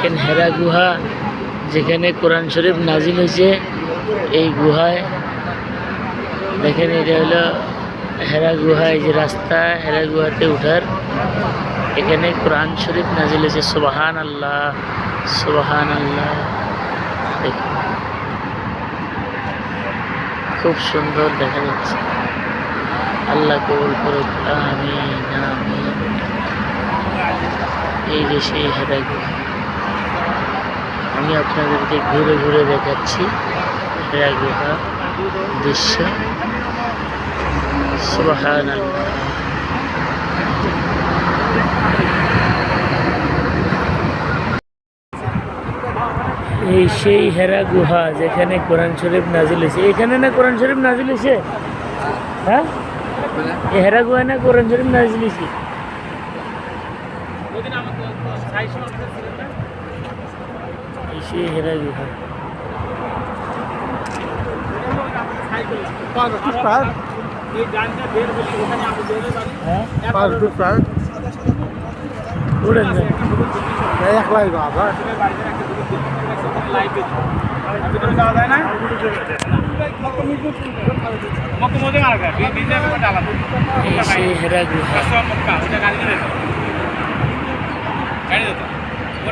দেখেন হেরা গুহা, যেখানে কোরআন শরীফ নাজিল হয়েছে, এই গুহায়। দেখেন, এটা হলো হেরা গুহা, এই যে রাস্তা, হেরা গুহাতে উঠার। এখানে কোরআন শরীফ নাজিল হয়েছে সুবাহান আল্লাহ সুবাহান আল্লাহ খুব সুন্দর দেখা যাচ্ছে। আল্লাহ কবুল করুক, আমিন আমিন। এই যে সেই হেরা গুহা। আমি আপনাদেরকে ঘুরে ঘুরে দেখাচ্ছি গুহা দৃশ্য। এই সেই হেরা গুহা যেখানে কোরআন শরীফ নাজিল হয়েছে। এখানে না কোরআন শরীফ নাজিল হয়েছে? হ্যাঁ? হেরা গুহা না কোরআন শরীফ নাজিল হয়েছে? এই সেই হেরা গুহা হ্যাঁ উড়েন যান। এই সেই হেরা গুহা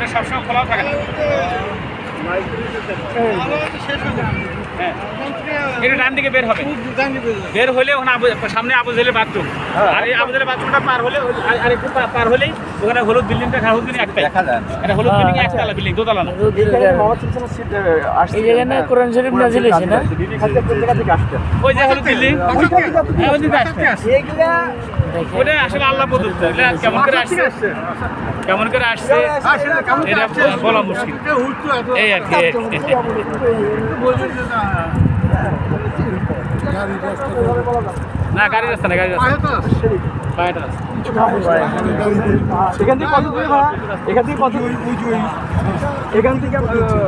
সবসময় খোলাও থাকে না হ্যাঁ এটা ডান দিকে বের হবে। বের হলে ওখানে সামনে আবু জেলের বাথরুম আর এই আবু জেলের বাথরুমটা পার হলে আর- একটু পার হলেই ওখানে হলুদ বিল্ডিংটা হলুদ বিল্ডিং একটাই এটা হলুদ হ্যাঁ, বিল্ডিং হ্যাঁ। একতলা বিল্ডিং দোতলা না। এই জায়গায় না কোরআন শরীফ নাজিল হয়েছে না? ওই যে হলুদ বিল্ডিং। হ্যাঁ, ওটা আসলে আল্লাহ প্রদত্ত কেমন করে আসছে? কেমন করে আসছে? এটা বলা মুশকিল। এই আর কি না গাড়ি রাস্তা না গাড়ি রাস্তা। এখান থেকে কত দূরে ভাড়া? এখান থেকে কত এখান থেকে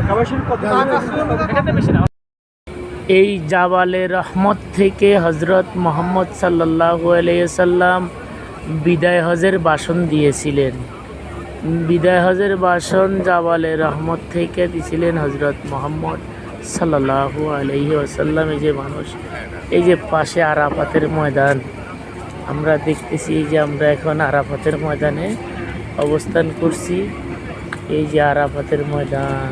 কাবার কত বেশি না। এই জাবালে রহমত থেকে হজরত মোহাম্মদ সাল্লাহ আলাইসাল্লাম বিদায় হজের বাসন দিয়েছিলেন। বিদায় হজের বাসন জাবালে রহমত থেকে দিয়েছিলেন হজরত মোহাম্মদ। সাল্লাহ আলহি আসাল্লাম এই যে মানুষ, এই যে পাশে আরাফাতের ময়দান, আমরা দেখতেছি যে আমরা এখন আরাফাতের ময়দানে অবস্থান করছি। এই যে আরাফাতের ময়দান,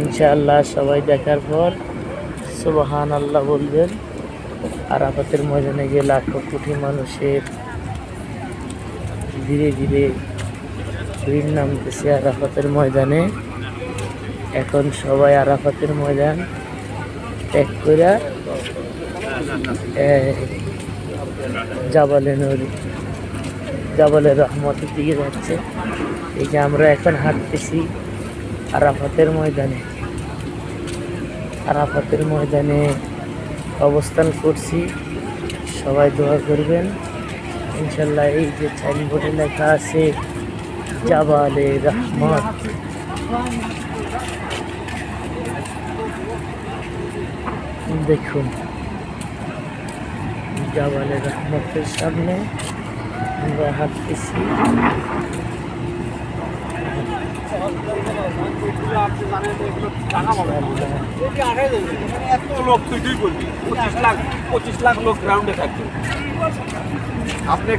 ইনশাআল্লাহ সবাই দেখার পর সুবহান আল্লাহ বলবেন, আরাফাতের ময়দানে যে লাখো কোটি মানুষের ধীরে ধীরে ভিড় নামতেছে আরাফাতের ময়দানে। এখন সবাই আরাফাতের ময়দান। ত্যাগ করে জাবালে নদী জাবালে রহমতের দিকে যাচ্ছে। এই যে আমরা এখন হাঁটতেছি আরাফাতের ময়দানে। আরাফাতের ময়দানে অবস্থান করছি। সবাই দোয়া করবেন। ইনশাল্লাহ এই যে সাইনবোর্ডে লেখা আছে জাবালে রহমত। দেখুন। জাবালে রহমতের সামনে আমরা হাঁটতেছি। আপনি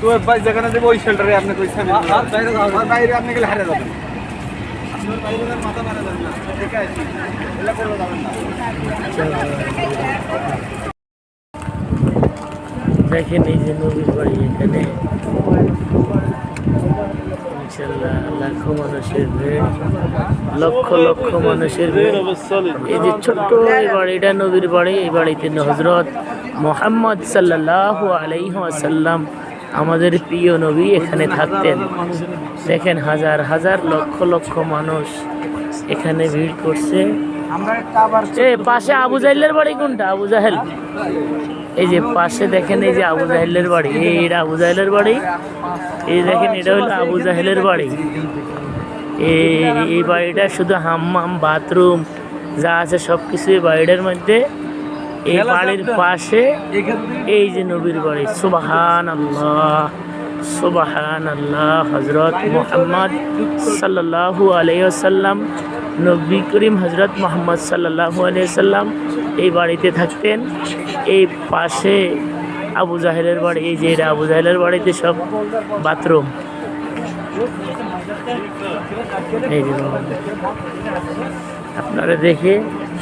তো যেখানে দেবো ওই শেল্টারে আপনি ওই বাইরে আপনি গেলে হারিয়ে যাবেন। দেখেন এই যে নবীর বাড়ি এখানে। লাখো মানুষের ভিড়, লক্ষ লক্ষ মানুষের ভিড়। এই যে ছোট্ট এই বাড়িটা, নবীর বাড়ি, এই বাড়িতে হজরত মোহাম্মদ সাল্লাহ আলাইসাল্লাম আমাদের প্রিয় নবী এখানে থাকতেন। দেখেন হাজার হাজার লক্ষ লক্ষ মানুষ এখানে ভিড় করছে। এ, পাশে আবু জাহেলের বাড়ি কোনটা? আবু জাহেল। এই যে পাশে দেখেন এই যে আবু জাহেলের বাড়ি। এটা আবু জাহেলের বাড়ি। এই দেখেন এটা হলো আবু জাহেলের বাড়ি। এই বাড়িটা শুধু হাম্মাম, বাথরুম যা আছে সব কিছু এই বাড়িটার মধ্যে এই বাড়ির পাশে এই যে নবীর বাড়ি সুবাহান আল্লাহ সুবাহান আল্লাহ হজরত মোহাম্মদ সাল্লাহু আলাইসাল্লাম নবী করিম হজরত মোহাম্মদ সাল্লাহু আলাইসাল্লাম এই বাড়িতে থাকতেন এই পাশে আবু জাহেলের বাড়ি, এই যে আবু জাহেলের বাড়িতে সব বাথরুম এই যে। আপনারা দেখে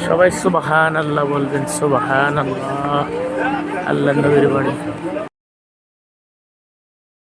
সবাই সুবাহান আল্লাহ বলবেন সুবাহান আল্লাহ আল্লাহ নবীর বাড়ি।